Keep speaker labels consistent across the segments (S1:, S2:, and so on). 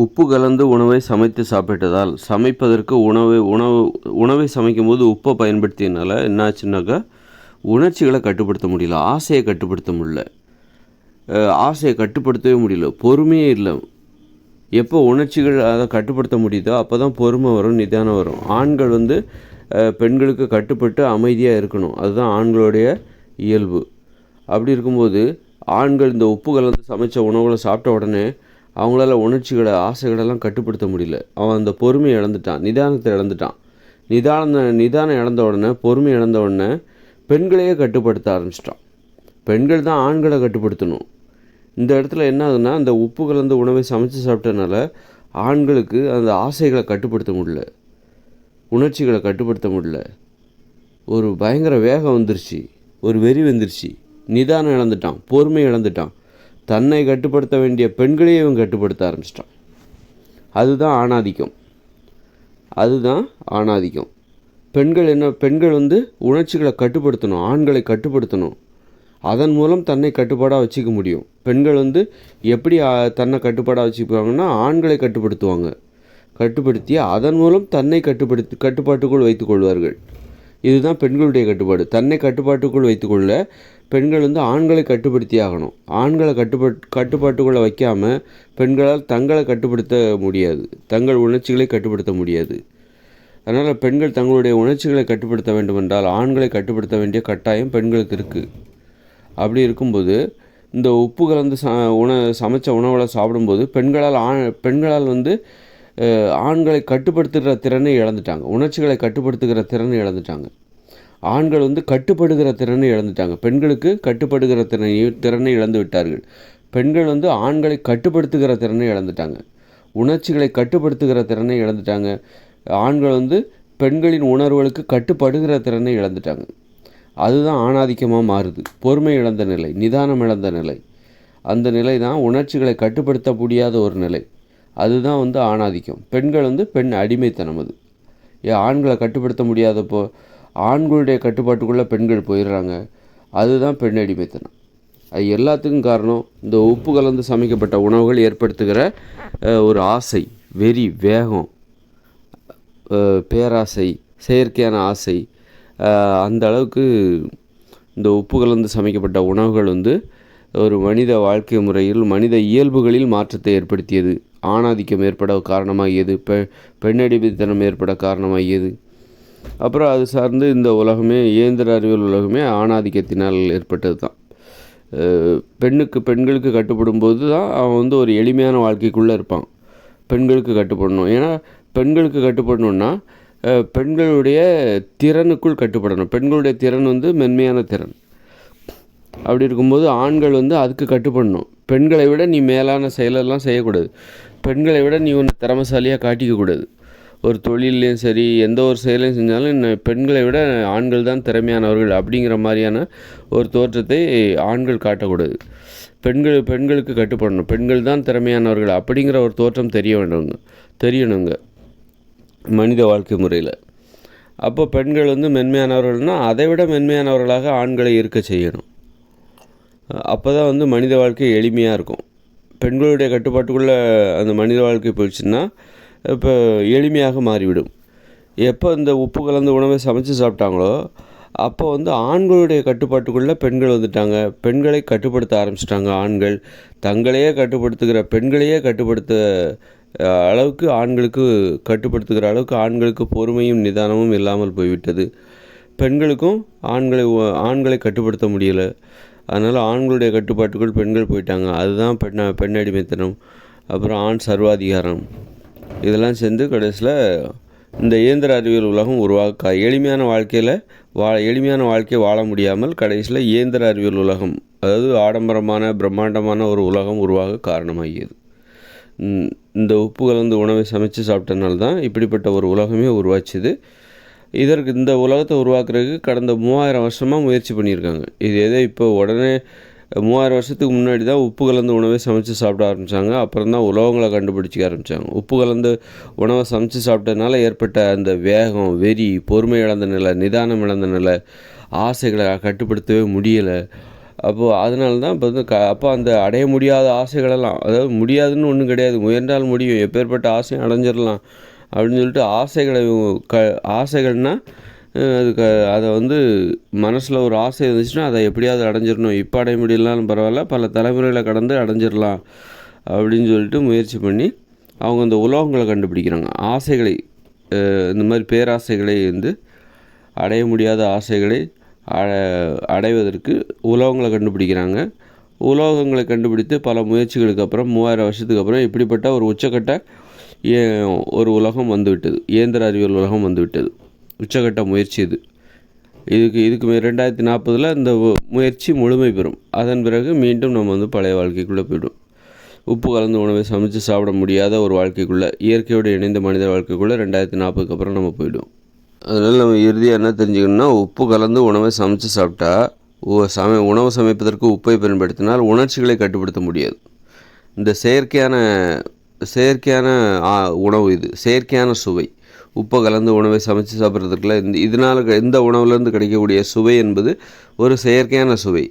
S1: உப்பு கலந்து உணவை சமைத்து சாப்பிட்டதால் சமைப்பதற்கு உணவை உணவு உணவை சமைக்கும்போது உப்பை பயன்படுத்தியனால என்னாச்சுன்னாக்கா உணர்ச்சிகளை கட்டுப்படுத்த முடியல ஆசையை கட்டுப்படுத்த முடியல. ஆசையை கட்டுப்படுத்தவே முடியல. பொறுமையே இல்லை. எப்போ உணர்ச்சிகள் அதை கட்டுப்படுத்த முடியுதோ அப்போ தான் பொறுமை வரும் நிதானம் வரும். ஆண்கள் வந்து பெண்களுக்கு கட்டுப்பட்டு அமைதியாக இருக்கணும். அதுதான் ஆண்களுடைய இயல்பு. அப்படி இருக்கும்போது ஆண்கள் இந்த உப்பு கலந்து சமைச்ச உணவுகளை சாப்பிட்ட உடனே அவங்களால உணர்ச்சிகளை ஆசைகளெல்லாம் கட்டுப்படுத்த முடியல. அவன் அந்த பொறுமையை இழந்துட்டான். நிதானத்தை இழந்துட்டான். நிதான நிதானம் இழந்த உடனே பொறுமை இழந்த உடனே பெண்களையே கட்டுப்படுத்த ஆரம்பிச்சிட்டான். பெண்கள் தான் ஆண்களை கட்டுப்படுத்தணும். இந்த இடத்துல என்ன ஆகுதுன்னா அந்த உப்பு கலந்த உணவை சமைச்சு சாப்பிட்டனால ஆண்களுக்கு அந்த ஆசைகளை கட்டுப்படுத்த முடியல. உணர்ச்சிகளை கட்டுப்படுத்த முடியல. ஒரு பயங்கர வேகம் வந்துருச்சு. ஒரு வெறி வந்துருச்சு. நிதானம் இழந்துட்டான். பொறுமை இழந்துட்டான். தன்னை கட்டுப்படுத்த வேண்டிய பெண்களையும் இவன் கட்டுப்படுத்த ஆரம்பிச்சிட்டான். அதுதான் ஆணாதிக்கம். அதுதான் ஆணாதிக்கம். பெண்கள் என்ன பெண்கள் வந்து உணர்ச்சிகளை கட்டுப்படுத்தணும் ஆண்களை கட்டுப்படுத்தணும். அதன் மூலம் தன்னை கட்டுப்பாடாக வச்சுக்க முடியும். பெண்கள் வந்து எப்படி தன்னை கட்டுப்பாடாக வச்சுக்குவாங்கன்னா ஆண்களை கட்டுப்படுத்துவாங்க. கட்டுப்படுத்தி அதன் மூலம் தன்னை கட்டுப்படுத்தி கட்டுப்பாட்டுக்குள் வைத்துக்கொள்வார்கள் இதுதான் பெண்களுடைய கட்டுப்பாடு. தன்னை கட்டுப்பாட்டுக்குள் வைத்துக்கொள்ள பெண்கள் வந்து ஆண்களை கட்டுப்படுத்தி ஆகணும். ஆண்களை கட்டுப்பட் கட்டுப்பாட்டுக்குள்ளே வைக்காமல் பெண்களால் தங்களை கட்டுப்படுத்த முடியாது. தங்கள் உணர்ச்சிகளை கட்டுப்படுத்த முடியாது. அதனால் பெண்கள் தங்களுடைய உணர்ச்சிகளை கட்டுப்படுத்த வேண்டுமென்றால் ஆண்களை கட்டுப்படுத்த வேண்டிய கட்டாயம் பெண்களுக்கு இருக்குது அப்படி இருக்கும்போது இந்த உப்பு கலந்து ச உண சமைச்ச உணவுகளை சாப்பிடும்போது பெண்களால் ஆண் பெண்களால் வந்து ஆண்களை கட்டுப்படுத்துகிற திறனை இழந்துட்டாங்க. உணர்ச்சிகளை கட்டுப்படுத்துகிற திறனை இழந்துட்டாங்க. ஆண்கள் வந்து கட்டுப்படுகிற திறனை இழந்துட்டாங்க. பெண்களுக்கு கட்டுப்படுகிற திறனை திறனை இழந்து விட்டார்கள். பெண்கள் வந்து ஆண்களை கட்டுப்படுத்துகிற திறனை இழந்துட்டாங்க. உணர்ச்சிகளை கட்டுப்படுத்துகிற திறனை இழந்துட்டாங்க. ஆண்கள் வந்து பெண்களின் உணர்வுகளுக்கு கட்டுப்படுகிற திறனை இழந்துட்டாங்க. அதுதான் ஆணாதிக்கமாக மாறுது. பொறுமை இழந்த நிலை நிதானம் இழந்த நிலை. அந்த நிலை தான் உணர்ச்சிகளை கட்டுப்படுத்த முடியாத ஒரு நிலை. அதுதான் வந்து ஆணாதிக்கம். பெண்கள் வந்து பெண் அடிமைத்தனம் அது. ஏன் ஆண்களை கட்டுப்படுத்த முடியாதப்போ ஆண்களுடைய கட்டுப்பாட்டுக்குள்ளே பெண்கள் போயிடுறாங்க. அதுதான் பெண் அடிமைத்தனம். அது எல்லாத்துக்கும் காரணம் இந்த உப்பு கலந்து சமைக்கப்பட்ட உணவுகள் ஏற்படுத்துகிற ஒரு ஆசை வெறி வேகம் பேராசை செயற்கையான ஆசை அந்த அளவுக்கு இந்த உப்பு கலந்து சமைக்கப்பட்ட உணவுகள் வந்து ஒரு மனித வாழ்க்கை முறையில் மனித இயல்புகளில் மாற்றத்தை ஏற்படுத்தியது. ஆணாதிக்கம் ஏற்பட காரணமாகியது பெ பெண்ணடிமைத்தனம் ஏற்பட காரணமாகியது. அப்புறம் அது சார்ந்து இந்த உலகமே இயந்திர அறிவியல் உலகமே ஆணாதிக்கத்தினால் ஏற்பட்டது தான் பெண்ணுக்கு பெண்களுக்கு கட்டுப்படும் போது தான் அவன் வந்து ஒரு எளிமையான வாழ்க்கைக்குள்ளே இருப்பான். பெண்களுக்கு கட்டுப்படணும். ஏன்னா பெண்களுக்கு கட்டுப்படணும்னா பெண்களுடைய திறனுக்குள் கட்டுப்படணும். பெண்களுடைய திறன் வந்து மென்மையான திறன். அப்படி இருக்கும்போது ஆண்கள் வந்து அதுக்கு கட்டுப்படணும். பெண்களை விட நீ மேலான செயலெல்லாம் செய்யக்கூடாது. பெண்களை விட நீ ஒன்று திறமசாலியாக காட்டிக்கக்கூடாது ஒரு தொழிலையும் சரி எந்த ஒரு செயலையும் செஞ்சாலும் இன்னும் பெண்களை விட ஆண்கள் தான் திறமையானவர்கள் அப்படிங்கிற மாதிரியான ஒரு தோற்றத்தை ஆண்கள் காட்டக்கூடாது. பெண்கள் பெண்களுக்கு கட்டுப்படணும். பெண்கள் தான் திறமையானவர்கள் அப்படிங்கிற ஒரு தோற்றம் தெரிய வேண்டுங்க தெரியணுங்க. மனித வாழ்க்கை முறையில். அப்போ பெண்கள் வந்து மென்மையானவர்கள்னால் அதை விட மென்மையானவர்களாக ஆண்களை இருக்க செய்யணும். அப்போ தான் வந்து மனித வாழ்க்கை எளிமையாக இருக்கும். பெண்களுடைய கட்டுப்பாட்டுக்குள்ளே அந்த மனித வாழ்க்கை போயிடுச்சுன்னா இப்போ எளிமையாக மாறிவிடும். எப்போ இந்த உப்பு கலந்த உணவை சமைச்சு சாப்பிட்டாங்களோ அப்போ வந்து ஆண்களுடைய கட்டுப்பாட்டுக்குள்ளே பெண்கள் வந்துட்டாங்க. பெண்களை கட்டுப்படுத்த ஆரம்பிச்சிட்டாங்க ஆண்கள். தங்களையே கட்டுப்படுத்துகிற பெண்களையே கட்டுப்படுத்த அளவுக்கு ஆண்களுக்கு கட்டுப்படுத்துகிற அளவுக்கு ஆண்களுக்கு பொறுமையும் நிதானமும் இல்லாமல் போய்விட்டது. பெண்களுக்கும் ஆண்களை ஆண்களை கட்டுப்படுத்த முடியலை. அதனால் ஆண்களுடைய கட்டுப்பாட்டுக்குள் பெண்கள் போயிட்டாங்க. அதுதான் பெண் பெண் அடிமைத்தனம் அப்புறம் ஆண் சர்வாதிகாரம். இதெல்லாம் சேர்ந்து கடைசியில் இந்த இயந்திர அறிவியல் உலகம் உருவாக்க எளிமையான வாழ்க்கையில் வா எளிமையான வாழ்க்கையை வாழ முடியாமல் கடைசியில் இயந்திர அறிவியல் உலகம் அதாவது ஆடம்பரமான பிரம்மாண்டமான ஒரு உலகம் உருவாக காரணமாகியது. இந்த உப்பு கலந்து உணவை சமைச்சு சாப்பிட்டனால தான் இப்படிப்பட்ட ஒரு உலகமே உருவாச்சுது. இதற்கு இந்த உலகத்தை உருவாக்குறதுக்கு கடந்த மூவாயிரம் வருஷமாக முயற்சி பண்ணியிருக்காங்க. இது எதோ இப்போ உடனே மூவாயிரம் வருஷத்துக்கு முன்னாடி தான் உப்பு கலந்து உணவை சமைச்சு சாப்பிட ஆரம்பித்தாங்க அப்புறம் தான் உலகங்களை கண்டுபிடிச்சிக்க ஆரம்பித்தாங்க உப்பு கலந்து உணவை சமைச்சு சாப்பிட்டதுனால ஏற்பட்ட அந்த வேகம் வெறி பொறுமை இழந்த நிலை நிதானம் இழந்த நிலை ஆசைகளை கட்டுப்படுத்தவே முடியலை. அப்போது அதனால தான் இப்போ வந்து க அப்போ அந்த அடைய முடியாத ஆசைகளெல்லாம் அதாவது முடியாதுன்னு ஒன்றும் கிடையாது. முயன்றால் முடியும். எப்பேற்பட்ட ஆசையும் அடைஞ்சிடலாம். அப்படின்னு சொல்லிட்டு ஆசைகளை க ஆசைகள்னால் அதுக்கு அதை வந்து மனசில் ஒரு ஆசை இருந்துச்சுன்னா அதை எப்படியாவது அடைஞ்சிடணும். இப்போ அடைய முடியலனாலும் பரவாயில்ல பல தலைமுறைகளை கடந்து அடைஞ்சிடலாம் அப்படின்னு சொல்லிட்டு முயற்சி பண்ணி அவங்க அந்த உலோகங்களை கண்டுபிடிக்கிறாங்க. ஆசைகளை இந்த மாதிரி பேராசைகளை வந்து அடைய முடியாத ஆசைகளை அடைவதற்கு உலோகங்களை கண்டுபிடிக்கிறாங்க. உலோகங்களை கண்டுபிடித்து பல முயற்சிகளுக்கு அப்புறம் மூவாயிரம் வருஷத்துக்கு அப்புறம் இப்படிப்பட்ட ஒரு உச்சக்கட்ட ஒரு உலகம் வந்துவிட்டது? இயந்திர அறிவியல் உலகம் வந்துவிட்டது. உச்சக்கட்ட முயற்சி இது. இதுக்கு இதுக்கு ரெண்டாயிரத்தி நாற்பதில் இந்த முயற்சி முழுமை பெறும். அதன் பிறகு மீண்டும் நம்ம வந்து பழைய வாழ்க்கைக்குள்ளே போய்டும் உப்பு கலந்த உணவை சமைச்சு சாப்பிட முடியாத ஒரு வாழ்க்கைக்குள்ளே இயற்கையோடு இணைந்த மனித வாழ்க்கைக்குள்ளே ரெண்டாயிரத்தி நாற்பதுக்கு அப்புறம் நம்ம போய்டும் அதனால் நம்ம இறுதியாக என்ன தெரிஞ்சுக்கணும்னா உப்பு கலந்து உணவை சமைச்சு சாப்பிட்டா சமை உணவு சமைப்பதற்கு உப்பை பயன்படுத்தினால் உணர்ச்சிகளை கட்டுப்படுத்த முடியாது. இந்த செயற்கையான செயற்கையான உணவு இது. செயற்கையான சுவை. உப்பை கலந்து உணவை சமைச்சு சாப்பிட்றதுக்குள்ள இந்த இதனால் இந்த உணவுலேருந்து கிடைக்கக்கூடிய சுவை என்பது ஒரு செயற்கையான சுவை.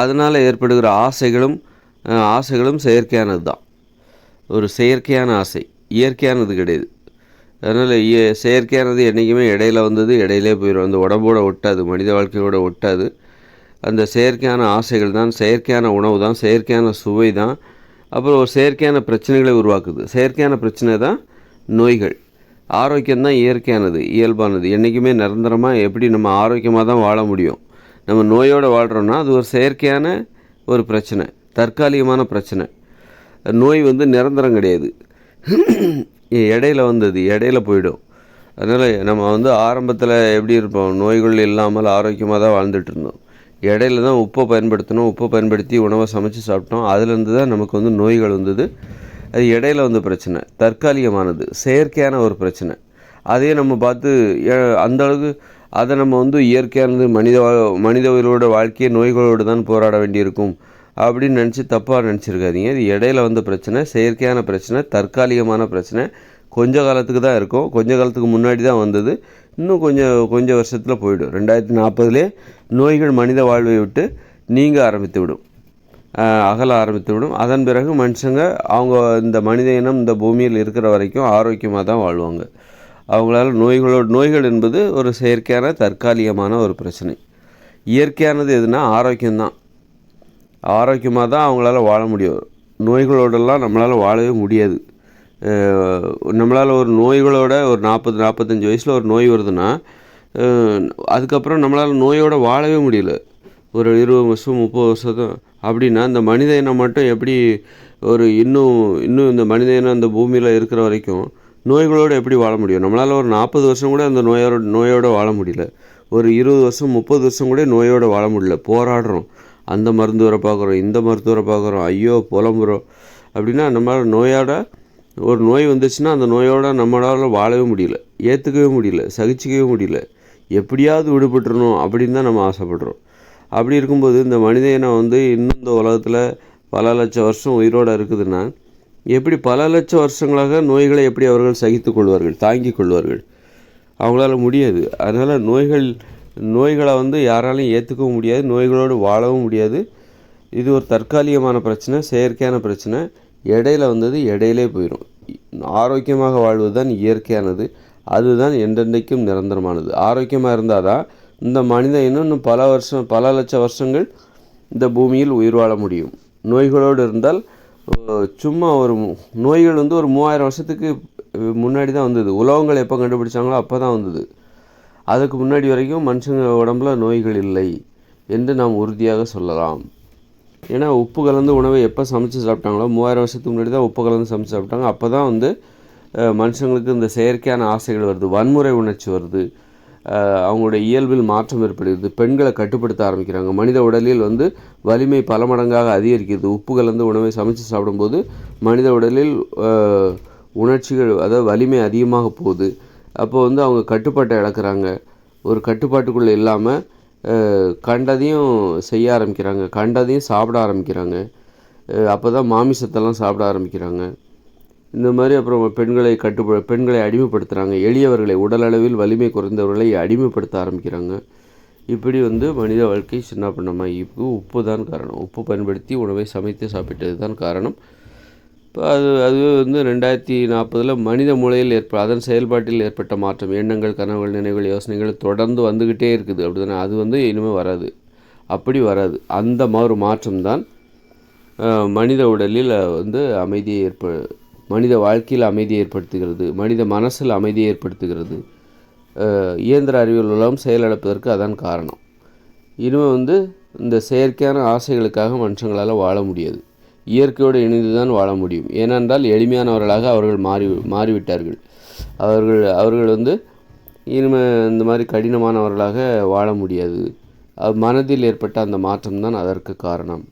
S1: அதனால் ஏற்படுகிற ஆசைகளும் ஆசைகளும் செயற்கையானது தான். ஒரு செயற்கையான ஆசை. இயற்கையானது கிடையாது. அதனால் செயற்கையானது என்றைக்குமே இடையில வந்தது இடையிலே போயிடும். அந்த உடம்போட ஒட்டாது மனித வாழ்க்கையோட ஒட்டாது. அந்த செயற்கையான ஆசைகள் தான் செயற்கையான உணவு தான் செயற்கையான சுவை தான். அப்புறம் ஒரு செயற்கையான பிரச்சனைகளை உருவாக்குது. செயற்கையான பிரச்சனை தான் நோய்கள். ஆரோக்கியம் தான் இயற்கையானது இயல்பானது. என்றைக்குமே நிரந்தரமாக எப்படி நம்ம ஆரோக்கியமாக தான் வாழ முடியும்? நம்ம நோயோடு வாழ்கிறோன்னா அது ஒரு செயற்கையான ஒரு பிரச்சனை தற்காலிகமான பிரச்சனை. நோய் வந்து நிரந்தரம் கிடையாது. இடையில வந்தது இடையில போயிடும். அதனால் நம்ம வந்து ஆரம்பத்தில் எப்படி இருப்போம்? நோய்கள் இல்லாமல் ஆரோக்கியமாக தான் வாழ்ந்துட்டு இருந்தோம். இடையில தான் உப்பை பயன்படுத்தணும். உப்பை பயன்படுத்தி உணவை சமைச்சு சாப்பிட்டோம். அதுலேருந்து தான் நமக்கு வந்து நோய்கள் வந்தது. அது இடையில வந்து பிரச்சனை. தற்காலிகமானது. செயற்கையான ஒரு பிரச்சனை. அதையே நம்ம பார்த்து அந்த அளவுக்கு அதை நம்ம வந்து இயற்கையானது மனித மனித உயிரோட வாழ்க்கையை நோய்களோடு தான் போராட வேண்டியிருக்கும். அப்படின்னு நினச்சி தப்பாக நினச்சிருக்காதீங்க. இது இடையில வந்த பிரச்சனை. செயற்கையான பிரச்சனை. தற்காலிகமான பிரச்சனை. கொஞ்ச காலத்துக்கு தான் இருக்கும். கொஞ்ச காலத்துக்கு முன்னாடி தான் வந்தது. இன்னும் கொஞ்சம் கொஞ்சம் வருஷத்தில் போயிடும். ரெண்டாயிரத்தி நாற்பதுலேயே நோய்கள் மனித வாழ்வை விட்டு நீங்க ஆரம்பித்து விடும். அகல ஆரம்பித்து விடும். அதன் பிறகு மனுஷங்க அவங்க இந்த மனித இனம் இந்த பூமியில் இருக்கிற வரைக்கும் ஆரோக்கியமாக தான் வாழ்வாங்க. அவங்களால நோய்களோட நோய்கள் என்பது ஒரு செயற்கையான தற்காலிகமான ஒரு பிரச்சனை. இயற்கையானது எதுனா ஆரோக்கியம்தான். ஆரோக்கியமாக தான் அவங்களால வாழ முடியும். நோய்களோடெல்லாம் நம்மளால் வாழவே முடியாது. நம்மளால் ஒரு நோய்களோட ஒரு நாற்பது நாற்பத்தஞ்சு வயசில் ஒரு நோய் வருதுன்னா அதுக்கப்புறம் நம்மளால் நோயோடு வாழவே முடியல. ஒரு இருபது வருஷம் முப்பது வருஷம் அப்படின்னா இந்த மனித இனம் மட்டும் எப்படி ஒரு இன்னும் இன்னும் இந்த மனித இனம் இந்த பூமியில் இருக்கிற வரைக்கும் நோய்களோடு எப்படி வாழ முடியும்? நம்மளால் ஒரு நாற்பது வருஷம் கூட அந்த நோயோட நோயோடு வாழ முடியல. ஒரு இருபது வருஷம் முப்பது வருஷம் கூட நோயோடு வாழ முடியல. போராடுறோம். அந்த மருத்துவரை பார்க்குறோம் இந்த மருத்துவரை பார்க்குறோம். ஐயோ புலம்புறோம். அப்படின்னா நம்மளால் நோயோட ஒரு நோய் வந்துச்சுன்னா அந்த நோயோட நம்மளால் வாழவே முடியல ஏற்றுக்கவே முடியல சகிச்சிக்கவே முடியல. எப்படியாவது விடுபட்டுறணும் அப்படின்னு தான் நம்ம ஆசைப்படுறோம். அப்படி இருக்கும்போது இந்த மனித இனம் வந்து இன்னும் இந்த உலகத்தில் பல லட்சம் வருஷம் உயிரோடு இருக்குதுன்னா எப்படி பல லட்சம் வருஷங்களாக நோய்களை எப்படி அவர்கள் சகித்து கொள்வார்கள் தாங்கிக் கொள்வார்கள்? அவங்களால முடியாது. அதனால் நோய்கள் நோய்களை வந்து யாராலையும் ஏற்றுக்கவும் முடியாது நோய்களோடு வாழவும் முடியாது. இது ஒரு தற்காலிகமான பிரச்சனை செயற்கையான பிரச்சனை. இடையில வந்தது இடையிலே போயிடும் ஆரோக்கியமாக வாழ்வது தான் இயற்கையானது. அதுதான் என்றென்றைக்கும் நிரந்தரமானது. ஆரோக்கியமாக இருந்தால் தான் இந்த மனிதன் இன்னும் பல வருஷம் பல லட்சம் வருஷங்கள் இந்த பூமியில் உயிர் வாழ முடியும். நோய்களோடு இருந்தால் சும்மா ஒரு நோய்கள் வந்து ஒரு மூவாயிரம் வருஷத்துக்கு முன்னாடி தான் வந்தது. உலகங்கள் எப்போ கண்டுபிடிச்சாங்களோ அப்போ தான் வந்தது. அதுக்கு முன்னாடி வரைக்கும் மனுஷங்க உடம்புல நோய்கள் இல்லை என்று நாம் உறுதியாக சொல்லலாம். ஏன்னா உப்பு கலந்து உணவை எப்போ சமைச்சு சாப்பிட்டாங்களோ மூவாயிரம் வருஷத்துக்கு முன்னாடி தான் உப்பு கலந்து சமைச்சு சாப்பிட்டாங்க. அப்போ தான் வந்து மனுஷங்களுக்கு இந்த செயற்கையான ஆசைகள் வருது வன்முறை உணர்ச்சி வருது. அவங்களுடைய இயல்பில் மாற்றம் ஏற்படுகிறது பெண்களை கட்டுப்படுத்த ஆரம்பிக்கிறாங்க. மனித உடலில் வந்து வலிமை பல மடங்காக அதிகரிக்கிறது. உப்பு கலந்து உணவை சமைச்சு சாப்பிடும்போது மனித உடலில் உணர்ச்சிகள் அதாவது வலிமை அதிகமாக போகுது. அப்போ வந்து அவங்க கட்டுப்பாட்டை இழக்கிறாங்க. ஒரு கட்டுப்பாட்டுக்குள்ளே இல்லாமல் கண்டதையும் செய்ய ஆரம்பிக்கிறாங்க. கண்டதையும் சாப்பிட ஆரம்பிக்கிறாங்க. அப்போ தான் மாமிசத்தெல்லாம் சாப்பிட ஆரம்பிக்கிறாங்க. இந்த மாதிரி அப்புறம் பெண்களை கட்டுப்ப பெண்களை அடிமைப்படுத்துகிறாங்க எளியவர்களை உடலளவில் வலிமை குறைந்தவர்களை அடிமைப்படுத்த ஆரம்பிக்கிறாங்க. இப்படி வந்து மனித வாழ்க்கை சின்ன பின்னமாகிக்கு உப்பு தான் காரணம். உப்பு பயன்படுத்தி உணவை சமைத்து சாப்பிட்டது தான் காரணம். இப்போ அது அதுவே வந்து ரெண்டாயிரத்தி நாற்பதில் மனித மூளையில் ஏற்ப அதன் செயல்பாட்டில் ஏற்பட்ட மாற்றம். எண்ணங்கள் கனவுகள் நினைவுகள் யோசனைகள் தொடர்ந்து வந்துக்கிட்டே இருக்குது. அப்படி தானே அது வந்து இனிமேல் வராது. அப்படி வராது. அந்த ஒரு மாற்றம் தான் மனித உடலில் வந்து அமைதியை ஏற்ப மனித வாழ்க்கையில் அமைதியை ஏற்படுத்துகிறது. மனித மனசில் அமைதியை ஏற்படுத்துகிறது. இயந்திர அறிவியல் உலகம் செயலிழப்பதற்கு அதான் காரணம். இனிமேல் வந்து இந்த செயற்கையான ஆசைகளுக்காக மனுஷங்களால் வாழ முடியாது. இயற்கையோடு இணைந்து தான் வாழ முடியும். ஏனென்றால் எளிமையானவர்களாக அவர்கள் மாறி மாறிவிட்டார்கள். அவர்கள் அவர்கள் வந்து இனிமே இந்த மாதிரி கடினமானவர்களாக வாழ முடியாது. மனதில் ஏற்பட்ட அந்த மாற்றம் தான் அதற்கு காரணம்.